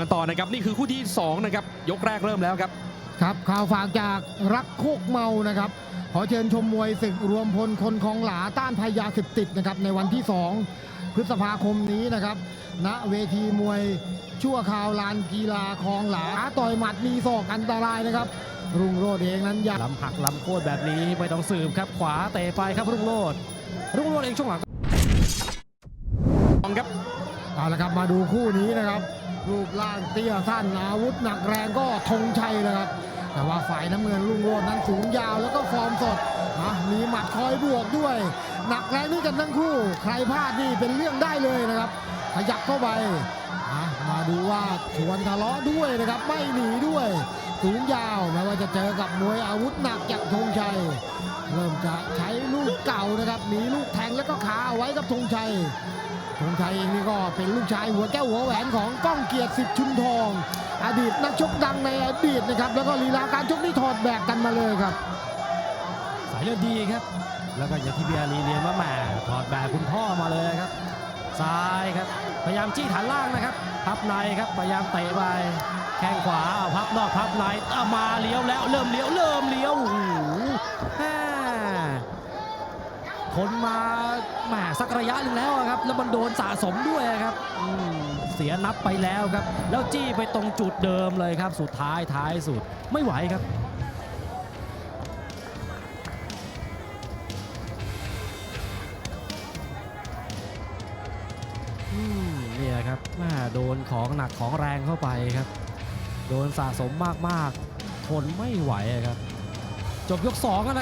กันต่อนะครับนี่คือคู่ที่สองนะครับยกแรกเริ่มแล้วครับครับข่าวฝากจากรักโคกเมานะครับขอเชิญชมมวยศึกรวมพลคนคลองหลาต้านภัยยาเสพติดนะครับในวันที่ 2 พฤษภาคมนี้นะครับณเวทีมวยชั่วคราวลานกีฬาคลองหลาต่อยหมัดมีศอกอันตรายนะครับ รุ่งโรจน์เองนั้นอยากลำหักลำโค่นแบบนี้ไม่ต้องสืบครับขวาเตะไปครับรุ่งโรดรุ่งโรดเองช่วงหลังครับเอาละครับมาดูคู่นี้นะครับ รูปร่างเตี้ยสั้นอาวุธหนักแรงก็ธงชัยเลยครับ แต่ว่าฝ่ายน้ำเงินลุงโรดนั้นสูงยาวแล้วก็ฟอร์มสดมีหมัดคอยบวกด้วย หนักแรงด้วยกันทั้งคู่ ใครพลาดนี่เป็นเรื่องได้เลยนะครับ ขยับเข้าไป ชวนทะเลาะด้วยนะครับ ไม่หนีด้วยสูงยาวแม้ว่าจะเจอกับมวยอาวุธหนักจากธงชัย เริ่มจะใช้ลูกเก่านะครับมีลูกแทงแล้วก็ขาเอาไว้กับธงชัยธงชัยเองนี่ก็เป็นลูกชายหัวแก้วหัวแหวนของก้องเกียรติสิทธิ์ชุมทอง อดีตนักชกดังในอดีตนะครับ แล้วก็ลีลาการชกนี่ถอดแบบกันมาเลยครับ สายเลือดดีครับ แล้วก็อย่างที่เบียร์ลีเรียนว่าแหมถอดแบบคุณพ่อมาเลยครับ ซ้ายครับ พยายามจี้ฐานล่างนะครับ พับในครับ พยายามเตะไป แข้งขวาเอาพับนอกพับในเอามาเลี้ยวแล้ว เริ่มเลี้ยวเริ่มเลี้ยวโอ้โหแม่ทนมาแหมสักระยะนึงแล้วครับ แล้วมันโดนสะสมด้วยครับ เสียนับไปแล้วครับ แล้วจี้ไปตรงจุดเดิมเลยครับ สุดท้ายท้ายสุดไม่ไหวครับ เนี่ยครับแม่โดนของหนักของแรงเข้าไปครับ โดนสะสมมากๆทนไม่ไหวครับ จบยก2องนะ